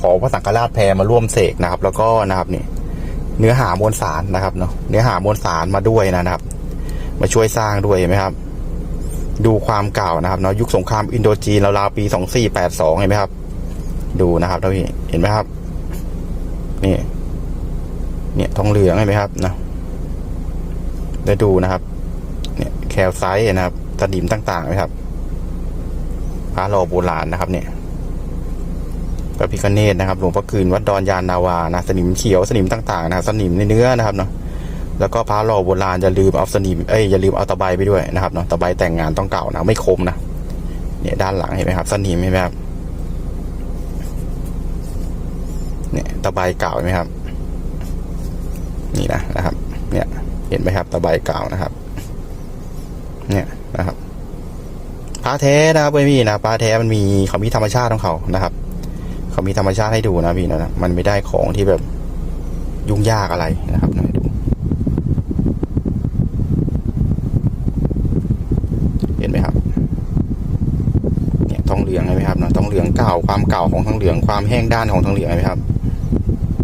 ขอพระสังฆราชแพรมาร่วมเสกนะครับ แล้วก็นะครับนี่เนื้อหามวลสารนะครับเนาะเนื้อหามวลสารมาด้วยนะครับ มาช่วยสร้างด้วยเห็นไหมครับ ดูความเก่านะครับเนาะยุคสงครามอินโดจีนราวๆปีสองสี่แปดสองเห็นไหมครับ ดูนะครับท่านพี่เห็นไหมครับ นี่ เนี่ยทองเหลืองเห็นไหมครับนะได้ดูนะครับ เนี่ยแคลไซต์นะครับสนิมต่างๆนะครับพระหล่อโบราณนะครับ เนี่ย พระพิคเนตนะครับหลวงพ่อคืนวัดดอนยานนาวานะสนิมเขียวสนิมต่างๆนะครับสนิมในเนื้อนะครับเนาะแล้วก็พระหล่อโบราณอย่าลืมเอาสนิมเอ้ยอย่าลืมเอาตะไบไปด้วยนะครับเนาะตะไบแต่งงานต้องเก่านะไม่คมนะเนี่ยด้านหลังเห็นไหมครับสนิมเห็นไหมครับเนี่ยตะไบเก่าเห็นไหมครับ นี่นะนะครับ เนี่ยเห็นไหมครับ ตะไบเก่านะครับ เนี่ยนะครับปลาแท้นะครับไม่มีนะปลาแท้มันมีเขามีธรรมชาติของเขานะครับ เขามีธรรมชาติให้ดูนะพี่นะมันไม่ได้ของที่แบบยุ่งยากอะไรนะครับนะดูเห็นไหมครับเนี่ยทองเหลืองเห็นไหมครับนะทองเหลืองเก่าความเก่าของทองเหลืองความแห้งด้านของทองเหลืองเห็นไหมครับ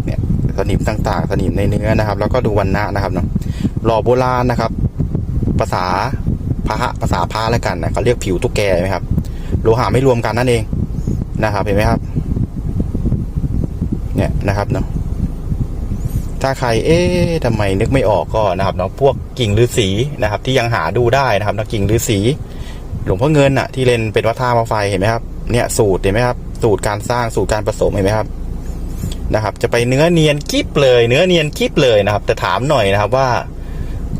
เนี่ยสนิมต่างๆ สนิมในเนื้อนะครับ แล้วก็ดูวันนะนะครับเนาะหล่อโบราณนะครับ ภาษาพระภาษาพระแล้วกันนะเขาเรียกผิวตุ๊กแกไหมครับ โลหะไม่รวมกันนั่นเองนะครับ เห็นไหมครับ นะครับเนาะถ้าใครเอ๊ะทำไมนึกไม่ออกก็นะครับเนาะพวกกิ่งฤาษีนะครับ ที่ยังหาดูได้นะครับนะกิ่งฤาษีหลวงพ่อเงินอะที่เล่นเป็นวัดท่ามาไฟเห็นไหมครับเนี่ยสูตรเห็นไหมครับ สูตรการสร้างสูตรการผสมเห็นไหมครับนะครับ จะไปเนื้อเนียนกิ๊บเลย เนื้อเนียนกิ๊บเลยนะครับ แต่ถามหน่อยนะครับว่า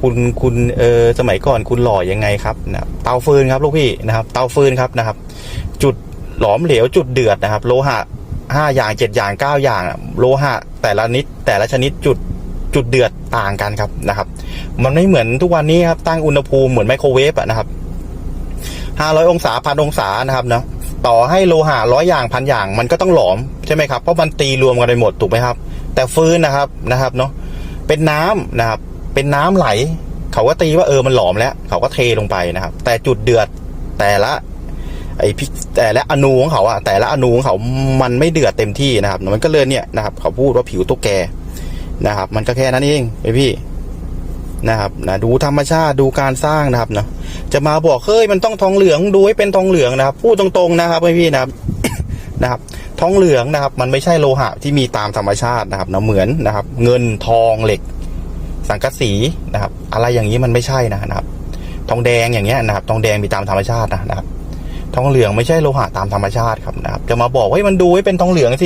คุณคุณเออสมัยก่อนคุณหล่อยังไงครับนะเตาฟืนครับลูกพี่นะครับ เตาฟืนครับนะครับ จุดหลอมเหลวจุดเดือดนะครับ โลหะ ห้าอย่างเจ็ดอย่างเก้าอย่างโลหะแต่ละนิดแต่ละชนิดจุดจุดเดือดต่างกันครับนะครับ มันไม่เหมือนทุกวันนี้ครับตั้งอุณหภูมิเหมือนไมโครเวฟอะนะครับห้าร้อยองศาพันองศานะครับเนาะต่อให้โลหะร้อยอย่างพันอย่างมันก็ต้องหลอมใช่ไหมครับเพราะมันตีรวมกันไปหมดถูกไหมครับ แต่ฟืนนะครับนะครับเนาะเป็นน้ำนะครับ เป็นน้ำไหล เขาก็ตีว่าเออมันหลอมแล้ว เขาก็เทลงไปนะครับ แต่จุดเดือดแต่ละ ไอพิแต่ละอนูของเขาอะแต่ละอนูของเขามันไม่เดือดเต็มที่นะครับ มันก็เลยเนี่ยนะครับ เขาพูดว่าผิวตุ๊กแกนะครับ มันก็แค่นั้นเองไอพี่นะครับนะดูธรรมชาติดูการสร้างนะครับเนาะจะมาบอกเฮ้ยมันต้องทองเหลืองดูให้เป็นทองเหลืองนะครับ พูดตรงๆนะครับไอพี่นะครับนะครับ ทองเหลืองนะครับ มันไม่ใช่โลหะที่มีตามธรรมชาตินะครับเนาะเหมือนนะครับ เงินทองเหล็ก สังกะสีนะครับ อะไรอย่างนี้มันไม่ใช่นะครับ ทองแดงอย่างเงี้ยนะครับ ทองแดงมีตามธรรมชาตินะครับ ทองเหลืองไม่ใช่โลหะตามธรรมชาติครับนะครับจะมาบอกว่ามันดูให้เป็นทองเหลืองสิ